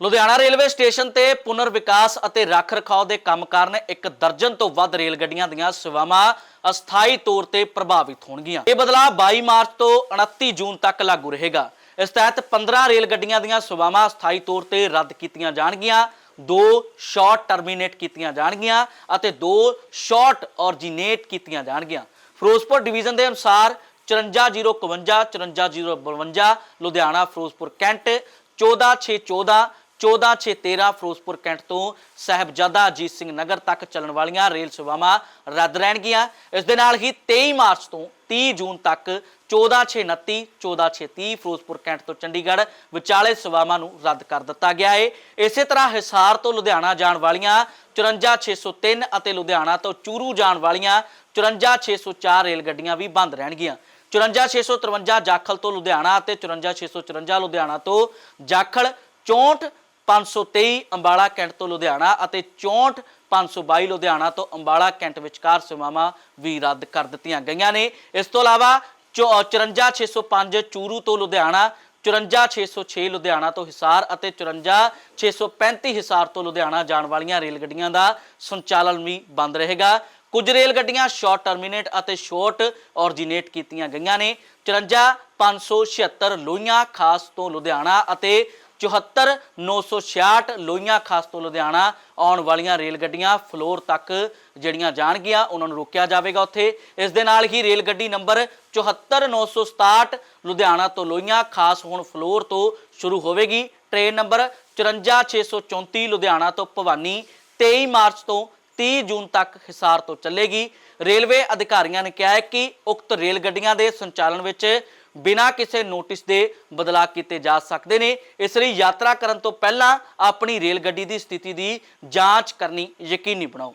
Ludhiana railway station ਤੇ ਪੁਨਰ ਵਿਕਾਸ ਅਤੇ ਰੱਖ ਰਖਾਅ ਦੇ ਕੰਮ ਕਾਰਨ ਇੱਕ ਦਰਜਨ ਤੋਂ ਵੱਧ ਰੇਲ ਗੱਡੀਆਂ ਦੀਆਂ ਸੇਵਾਵਾਂ ਅਸਥਾਈ ਤੌਰ ਤੇ ਪ੍ਰਭਾਵਿਤ ਹੋਣਗੀਆਂ। ਇਹ ਬਦਲਾਅ 22 ਮਾਰਚ ਤੋਂ 29 ਜੂਨ ਤੱਕ ਲਾਗੂ ਰਹੇਗਾ। ਇਸ ਤਹਿਤ 15 ਰੇਲ ਗੱਡੀਆਂ ਦੀਆਂ ਸੇਵਾਵਾਂ ਅਸਥਾਈ ਤੌਰ ਤੇ ਰੱਦ ਕੀਤੀਆਂ ਜਾਣਗੀਆਂ, ਦੋ ਸ਼ਾਰਟ ਟਰਮੀਨੇਟ ਕੀਤੀਆਂ ਜਾਣਗੀਆਂ ਅਤੇ ਦੋ ਸ਼ਾਰਟ ਔਰਜੀਨੇਟ ਕੀਤੀਆਂ ਜਾਣਗੀਆਂ। ਫਿਰੋਜ਼ਪੁਰ ਡਿਵੀਜ਼ਨ ਦੇ ਅਨੁਸਾਰ 54051 54052 ਲੁਧਿਆਣਾ, ਫਿਰੋਜ਼ਪੁਰ ਕੈਂਟ 14614 14613 ਫਿਰੋਜ਼ਪੁਰ ਕੈਂਟ ਤੋਂ ਸਾਹਿਬਜ਼ਾਦਾ ਅਜੀਤ ਸਿੰਘ ਨਗਰ ਤੱਕ ਚੱਲਣ ਵਾਲੀਆਂ ਰੇਲ ਸੇਵਾਵਾਂ ਰੱਦ ਰਹਿਣਗੀਆਂ। ਇਸ ਦੇ ਨਾਲ ਹੀ 23 ਮਾਰਚ ਤੋਂ 30 ਜੂਨ ਤੱਕ 14629 14630 ਫਿਰੋਜ਼ਪੁਰ ਕੈਂਟ ਤੋਂ ਚੰਡੀਗੜ੍ਹ ਵਿਚਾਲੇ ਸੇਵਾਵਾਂ ਨੂੰ ਰੱਦ ਕਰ ਦਿੱਤਾ ਗਿਆ ਹੈ ਇਸੇ ਤਰ੍ਹਾਂ ਹਿਸਾਰ ਤੋਂ ਲੁਧਿਆਣਾ ਜਾਣ ਵਾਲੀਆਂ 54603 ਅਤੇ ਲੁਧਿਆਣਾ ਤੋਂ ਚੂਰੂ ਜਾਣ ਵਾਲੀਆਂ 54604 ਰੇਲ ਗੱਡੀਆਂ ਵੀ ਬੰਦ ਰਹਿਣਗੀਆਂ। 54653 ਜਾਖਲ ਤੋਂ ਲੁਧਿਆਣਾ ਅਤੇ 54654 ਲੁਧਿਆਣਾ ਤੋਂ ਜਾਖਲ 64 523 ਅੰਬਾਲਾ ਕੈਂਟ ਤੋਂ ਲੁਧਿਆਣਾ ਅਤੇ 64 522 ਲੁਧਿਆਣਾ ਤੋਂ ਅੰਬਾਲਾ ਕੈਂਟ ਵਿਚਕਾਰ ਸੇਵਾਵਾਂ ਵੀ ਰੱਦ ਕਰ ਦਿੱਤੀਆਂ ਗਈਆਂ ਨੇ। ਇਸ ਤੋਂ ਇਲਾਵਾ 54605 ਚੂਰੂ ਤੋਂ ਲੁਧਿਆਣਾ 54606 ਲੁਧਿਆਣਾ ਤੋਂ ਹਿਸਾਰ ਅਤੇ 54635 ਹਿਸਾਰ ਤੋਂ ਲੁਧਿਆਣਾ ਜਾਣ ਵਾਲੀਆਂ ਰੇਲ ਗੱਡੀਆਂ ਦਾ ਸੰਚਾਲਨ ਵੀ ਬੰਦ ਰਹੇਗਾ। ਕੁਝ ਰੇਲ ਗੱਡੀਆਂ ਸ਼ਾਰਟ ਟਰਮੀਨੇਟ ਅਤੇ ਸ਼ਾਰਟ ਔਰਜੀਨੇਟ ਕੀਤੀਆਂ ਗਈਆਂ ਨੇ। 54 576 ਲੋਹੀਆਂ ਖਾਸ ਤੋਂ ਲੁਧਿਆਣਾ ਅਤੇ 74 966 ਲੋਹੀਆਂ, ਖਾਸ ਤੋਂ ਲੁਧਿਆਣਾ, ਆਉਣ ਵਾਲੀਆਂ ਰੇਲ ਗੱਡੀਆਂ ਫਲੋਰ ਤੱਕ ਜਿਹੜੀਆਂ ਜਾਣਗੀਆਂ, ਉਹਨਾਂ ਨੂੰ ਰੋਕਿਆ ਜਾਵੇਗਾ ਉੱਥੇ। ਇਸ ਦੇ ਨਾਲ ਹੀ ਰੇਲ ਗੱਡੀ ਨੰਬਰ 74 967 ਲੁਧਿਆਣਾ ਤੋਂ ਲੋਹੀਆਂ, ਖਾਸ ਹੁਣ ਫਲੋਰ ਤੋਂ ਸ਼ੁਰੂ ਹੋਵੇਗੀ। ਟ੍ਰੇਨ ਨੰਬਰ 54 634 ਲੁਧਿਆਣਾ ਤੋਂ ਭਵਾਨੀ 23 ਮਾਰਚ ਤੋਂ 30 ਜੂਨ ਤੱਕ ਹਿਸਾਰ ਤੋਂ ਚੱਲੇਗੀ। ਰੇਲਵੇ ਅਧਿਕਾਰੀਆਂ ਨੇ ਕਿਹਾ ਹੈ ਕਿ ਉਕਤ ਰੇਲ ਗੱਡੀਆਂ ਦੇ ਸੰਚਾਲਨ ਵਿੱਚ ਬਿਨਾਂ ਕਿਸੇ ਨੋਟਿਸ ਦੇ ਬਦਲਾਅ ਕੀਤੇ ਜਾ ਸਕਦੇ ਨੇ। ਇਸ ਲਈ ਯਾਤਰਾ ਕਰਨ ਤੋਂ ਪਹਿਲਾਂ ਆਪਣੀ ਰੇਲ ਗੱਡੀ ਦੀ ਸਥਿਤੀ ਦੀ ਜਾਂਚ ਕਰਨੀ ਯਕੀਨੀ ਬਣਾਓ।